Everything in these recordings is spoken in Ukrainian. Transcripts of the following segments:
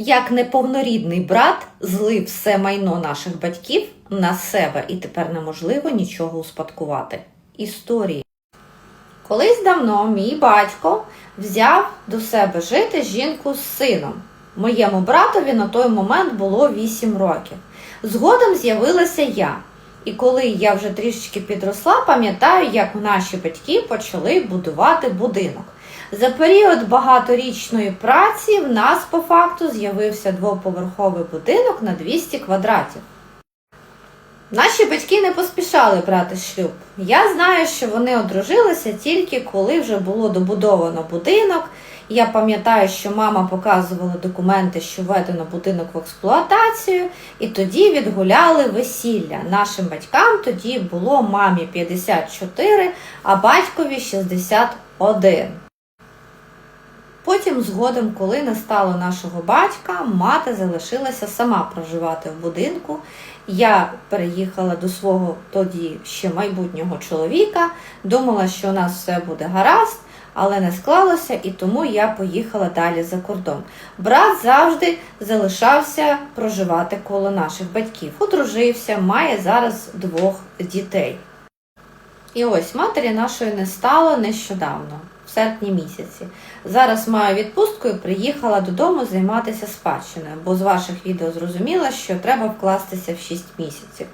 Як неповнорідний брат злив все майно наших батьків на себе, і тепер неможливо нічого успадкувати. Історії. Колись давно мій батько взяв до себе жити жінку з сином. Моєму братові на той момент було 8 років. Згодом з'явилася я. І коли я вже трішечки підросла, пам'ятаю, як наші батьки почали будувати будинок. За період багаторічної праці в нас по факту з'явився двоповерховий будинок на 200 квадратів. Наші батьки не поспішали брати шлюб. Я знаю, що вони одружилися тільки коли вже було добудовано будинок. Я пам'ятаю, що мама показувала документи, що введено будинок в експлуатацію, і тоді відгуляли весілля. Нашим батькам тоді було мамі 54, а батькові 61. Потім, згодом, коли не стало нашого батька, мати залишилася сама проживати в будинку. Я переїхала до свого тоді ще майбутнього чоловіка, думала, що у нас все буде гаразд, але не склалося, і тому я поїхала далі за кордон. Брат завжди залишався проживати коло наших батьків. Одружився, має зараз двох дітей. І ось матері нашої не стало нещодавно, в серпні місяці. Зараз маю відпустку і приїхала додому займатися спадщиною, бо з ваших відео зрозуміла, що треба вкластися в 6 місяців.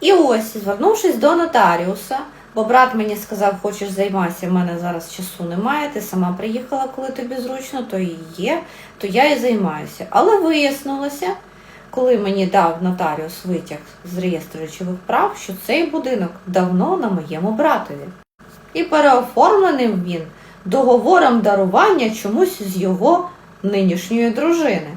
І ось, звернувшись до нотаріуса, бо брат мені сказав, хочеш займатися, в мене зараз часу немає, ти сама приїхала, коли тобі зручно, то і є, то я і займаюся. Але вияснилося, коли мені дав нотаріус витяг з реєстру речових прав, що цей будинок давно на моєму братові. І переоформлений він договором дарування чомусь з його нинішньої дружини.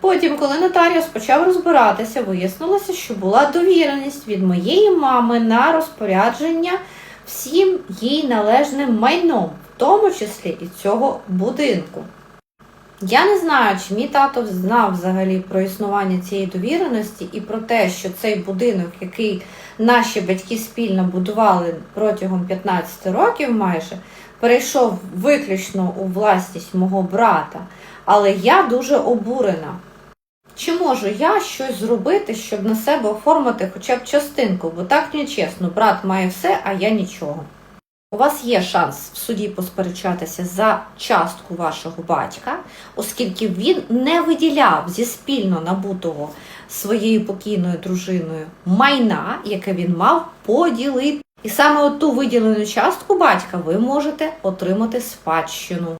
Потім, коли нотаріус почав розбиратися, вияснилося, що була довіреність від моєї мами на розпорядження всім їй належним майном, в тому числі і цього будинку. Я не знаю, чи мій тато знав взагалі про існування цієї довіреності і про те, що цей будинок, який наші батьки спільно будували протягом 15 років майже, перейшов виключно у власність мого брата. Але я дуже обурена. Чи можу я щось зробити, щоб на себе оформити хоча б частинку, бо так нечесно, брат має все, а я нічого. У вас є шанс в суді посперечатися за частку вашого батька, оскільки він не виділяв зі спільно набутого своєю покійною дружиною майна, яке він мав поділити. І саме ту виділену частку батька ви можете отримати спадщину.